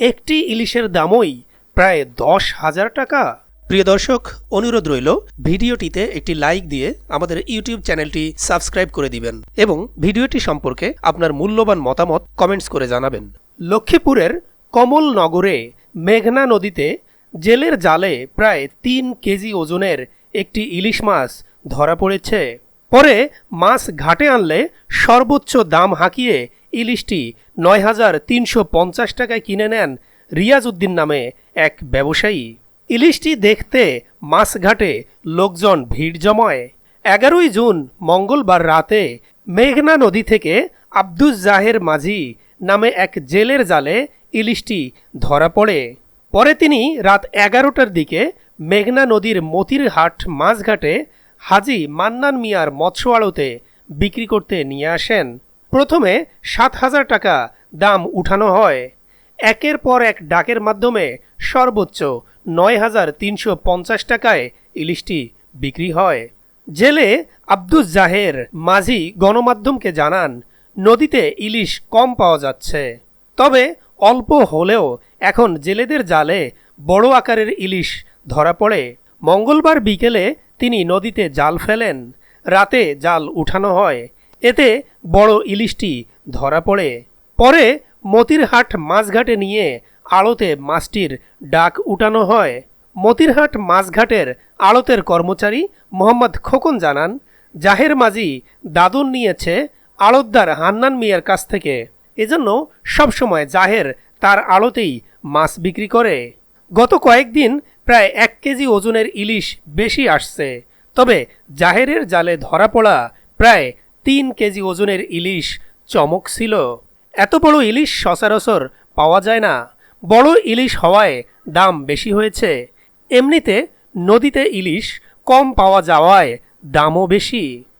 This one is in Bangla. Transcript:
একটি ইলিশের দামই প্রায় দশ হাজার টাকা। প্রিয় দর্শক অনুরোধ রইল ভিডিওটিতে একটি লাইক দিয়ে আমাদের ইউটিউব চ্যানেলটি সাবস্ক্রাইব করে দিবেন এবং ভিডিওটি সম্পর্কে আপনার মূল্যবান মতামত কমেন্টস করে জানাবেন। লক্ষ্মীপুরের কমলনগরে মেঘনা নদীতে জেলের জালে প্রায় তিন কেজি ওজনের একটি ইলিশ মাছ ধরা পড়েছে। পরে মাছ ঘাটে আনলে সর্বোচ্চ দাম হাঁকিয়ে ইলিশটি নয় হাজার তিনশো পঞ্চাশ টাকায় কিনে নেন রিয়াজ উদ্দিন নামে এক ব্যবসায়ী। ইলিশটি দেখতে মাছঘাটে লোকজন ভিড় জমায়। এগারোই জুন মঙ্গলবার রাতে মেঘনা নদী থেকে আব্দুজ জাহের মাঝি নামে এক জেলের জালে ইলিশটি ধরা পড়ে। পরে তিনি রাত এগারোটার দিকে মেঘনা নদীর মতিরহাট মাছঘাটে হাজি মান্নান মিয়ার মৎস্য আড়তে বিক্রি করতে নিয়ে আসেন। প্রথমে সাত হাজার টাকা দাম উঠানো হয়। একের পর এক ডাকের মাধ্যমে সর্বোচ্চ নয় হাজার তিনশো পঞ্চাশ টাকায় ইলিশটি বিক্রি হয়। জেলে আব্দুস জাহের মাঝি গণমাধ্যমকে জানান, নদীতে ইলিশ কম পাওয়া যাচ্ছে। তবে অল্প হলেও এখন জেলেদের জালে বড় আকারের ইলিশ ধরা পড়ে। মঙ্গলবার বিকেলে তিনি নদীতে জাল ফেলেন। রাতে জাল উঠানো হয়। এতে বড় ইলিশটি ধরা পড়ে। পরে মতিরহাট মাছঘাটে নিয়ে আড়তে মাছটির ডাক উঠানো হয়। মতিরহাট মাছঘাটের আড়তের কর্মচারী মোহাম্মদ খোকন জানান, জাহের মাঝি দাদন নিয়েছে আড়তদার হান্নান মিয়ার কাছ থেকে। এজন্য সবসময় জাহের তার আড়তেই মাছ বিক্রি করে। গত কয়েকদিন প্রায় এক কেজি ওজনের ইলিশ বেশি আসছে। তবে জাহেরের জালে ধরা পড়া প্রায় তিন কেজি ওজনের ইলিশ চমক ছিল। এত বড় ইলিশ সচরাচর পাওয়া যায় না। বড় ইলিশ হওয়ায় দাম বেশি হয়েছে। এমনিতে নদীতে ইলিশ কম পাওয়া যাওয়ায় দামও বেশি।